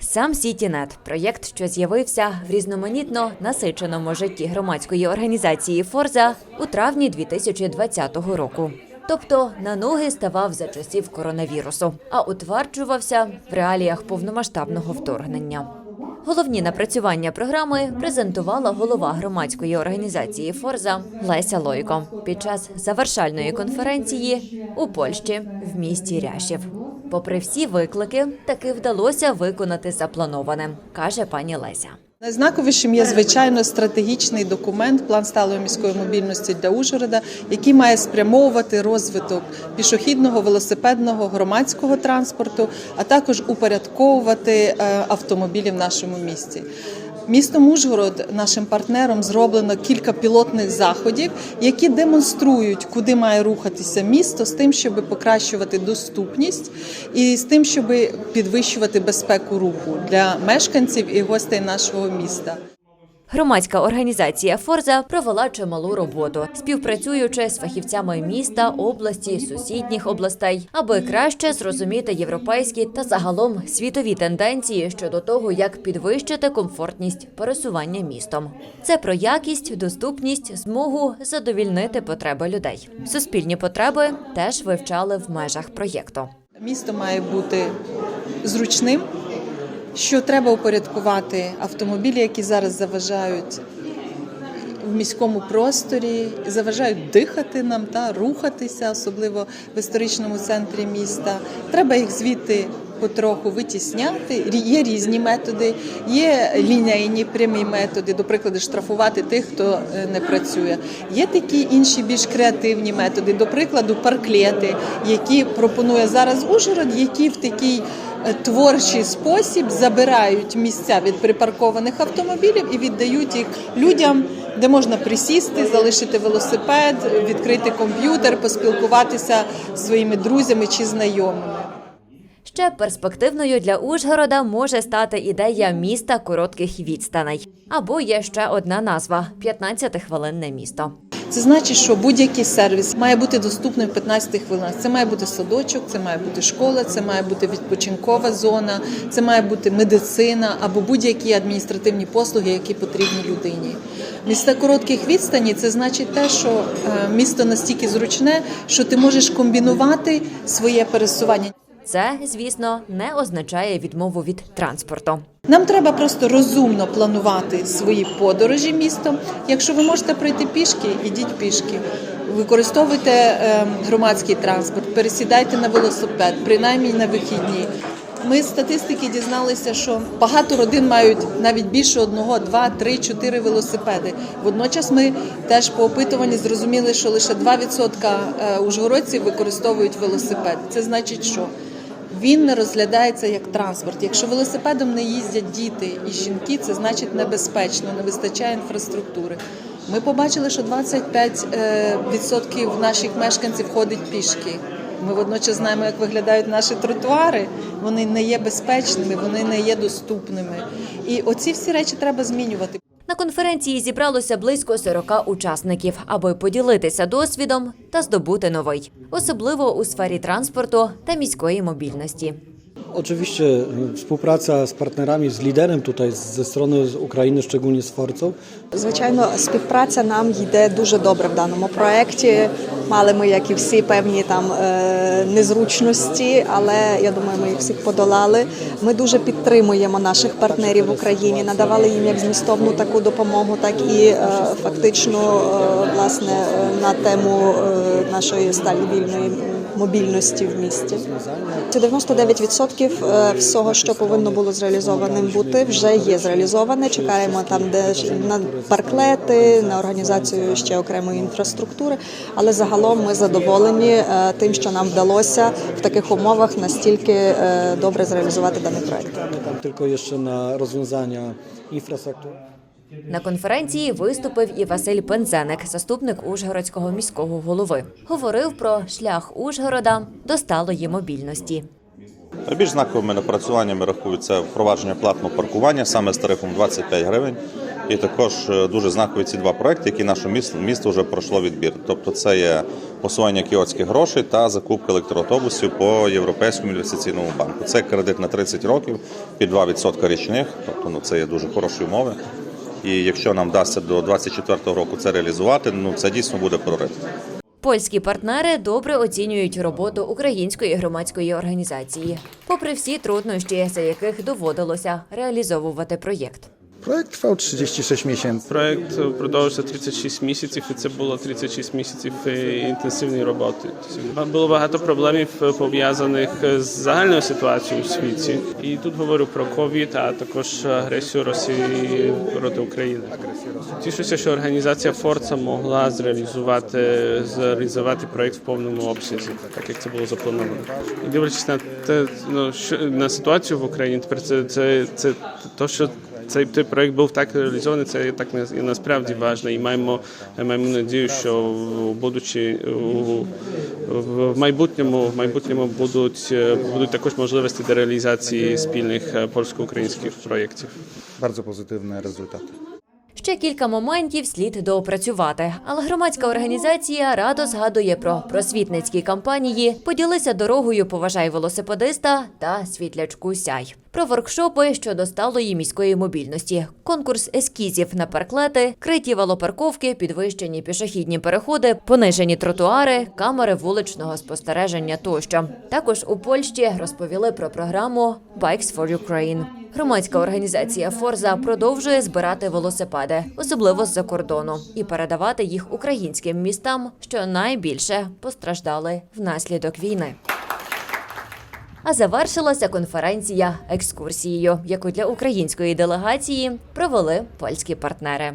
Сам Сітінет проєкт, що з'явився в різноманітно насиченому житті громадської організації Форза у травні 2020 року. Тобто на ноги ставав за часів коронавірусу, а утверджувався в реаліях повномасштабного вторгнення. Головні напрацювання програми презентувала голова громадської організації Форза Леся Лойко під час завершальної конференції у Польщі в місті Ряшів. Попри всі виклики, таки вдалося виконати заплановане, каже пані Леся. Найзнаковішим є звичайно стратегічний документ план сталої міської мобільності для Ужгорода, який має спрямовувати розвиток пішохідного, велосипедного, громадського транспорту, а також упорядковувати е, автомобілі в нашому місті. Містом Ужгород, нашим партнером, зроблено кілька пілотних заходів, які демонструють, куди має рухатися місто, з тим, щоб покращувати доступність і з тим, щоб підвищувати безпеку руху для мешканців і гостей нашого міста. Громадська організація Форза провела чималу роботу, співпрацюючи з фахівцями міста, області, сусідніх областей, аби краще зрозуміти європейські та загалом світові тенденції щодо того, як підвищити комфортність пересування містом. Це про якість, доступність, змогу задовільнити потреби людей. Суспільні потреби теж вивчали в межах проєкту. Місто має бути зручним, що треба упорядкувати автомобілі, які зараз заважають в міському просторі, заважають дихати нам та рухатися, особливо в історичному центрі міста. Треба їх звідти потроху витісняти. Є різні методи, є лінійні прямі методи, до прикладу, штрафувати тих, хто е, не працює. Є такі інші більш креативні методи, до прикладу, парклети, які пропонує зараз Ужгород, які в такий е, творчий спосіб забирають місця від припаркованих автомобілів і віддають їх людям, де можна присісти, залишити велосипед, відкрити комп'ютер, поспілкуватися зі своїми друзями чи знайомими. Ще перспективною для Ужгорода може стати ідея міста коротких відстаней. Або є ще одна назва 15-хвилинне місто. Це значить, що будь-який сервіс має бути доступним в 15 хвилинах. Це має бути садочок, це має бути школа, це має бути відпочинкова зона, це має бути медицина або будь-які адміністративні послуги, які потрібні людині. Міста коротких відстані це значить те, що е, місто настільки зручне, що ти можеш комбінувати своє пересування. Це, звісно, не означає відмову від транспорту. Нам треба просто розумно планувати свої подорожі містом. Якщо ви можете пройти пішки, ідіть пішки. Використовуйте е, громадський транспорт, пересідайте на велосипед, принаймні на вихідні. Ми з статистики дізналися, що багато родин мають навіть більше одного, два, три, чотири велосипеди. Водночас ми теж по опитуванні зрозуміли, що лише 2% е, ужгородців використовують велосипед. Це значить, що він не розглядається як транспорт. Якщо велосипедом не їздять діти і жінки, це значить небезпечно, не вистачає інфраструктури. Ми побачили, що 25% наших мешканців ходить пішки. Ми водночас знаємо, як виглядають наші тротуари. Вони не є безпечними, вони не є доступними. І оці всі речі треба змінювати. На конференції зібралося близько 40 учасників, аби поділитися досвідом та здобути новий, особливо у сфері транспорту та міської мобільності. Oczywiście współpraca z partnerami, z liderem tutaj ze strony Ukrainy, szczególnie z Forcą, Звичайно, співпраця нам йде дуже добре в даному проєкті. Мали ми, як і всі, певні там е, незручності, але я думаю, ми їх всіх подолали. Ми дуже підтримуємо наших партнерів в Україні, надавали їм як змістовну таку допомогу, так і е, фактично е, власне на тему нашої сталі вільної мобільності в місті. Це 99% е, всього, що повинно було зреалізованим бути, вже є зреалізоване. Чекаємо там, де ж на парклети, на організацію ще окремої інфраструктури. Але загалом ми задоволені е, тим, що нам вдалося в таких умовах настільки е, добре зреалізувати даний проект. tam tylko jeszcze na rozwiązania infrastruktury. На конференції виступив і Василь Пензеник, заступник Ужгородського міського голови. Говорив про шлях Ужгорода до сталої мобільності. Найбільш знаковими напрацюваннями рахуються впровадження платного паркування саме з тарифом 25 гривень. І також е, дуже знакові ці два проекти, які наше місто, місто вже пройшло відбір. Тобто, це є посування кіотських грошей та закупка електроавтобусів по Європейському інвестиційному банку. Це кредит на 30 років під 2% річних. Тобто, ну це є дуже хороші умови. І якщо нам вдасться до 2024 року це реалізувати, ну це дійсно буде прорив. Польські партнери добре оцінюють роботу української громадської організації, попри всі труднощі, за яких доводилося реалізовувати проєкт. Projekt trwał 36 miesięcy. Проект продовжився 36 місяців, і це було 36 місяців інтенсивної роботи. Було багато проблемів е, пов'язаних з загальною ситуацією у світі. І тут говорю про ковід, а також агресію Росії проти України. Тішуся, що організація Форца могла зреалізувати зреалізувати проект в повному обсязі, так як це було заплановано. І дивлячись на те, ну що на ситуацію в Україні, тепер це це, це то, що цей, цей проект був так реалізований, це так і насправді важливо. І маємо, маємо надію, що в- будучи у- в майбутньому, в майбутньому будуть, будуть також можливості до реалізації спільних е, польсько-українських проєктів. Bardzo pozytywne rezultaty. Ще кілька моментів слід доопрацювати, але громадська організація радо згадує про просвітницькі кампанії Поділися дорогою, поважай велосипедиста та світлячку сяй. Про воркшопи щодо сталої міської мобільності, конкурс ескізів на парклети, криті велопарковки, підвищені пішохідні переходи, понижені тротуари, камери вуличного спостереження тощо. Також у Польщі розповіли про програму Bikes for Ukraine. Громадська організація Форза продовжує збирати велосипеди, особливо з-за кордону, і передавати їх українським містам, що найбільше постраждали внаслідок війни. А завершилася конференція екскурсією, яку для української делегації провели польські партнери.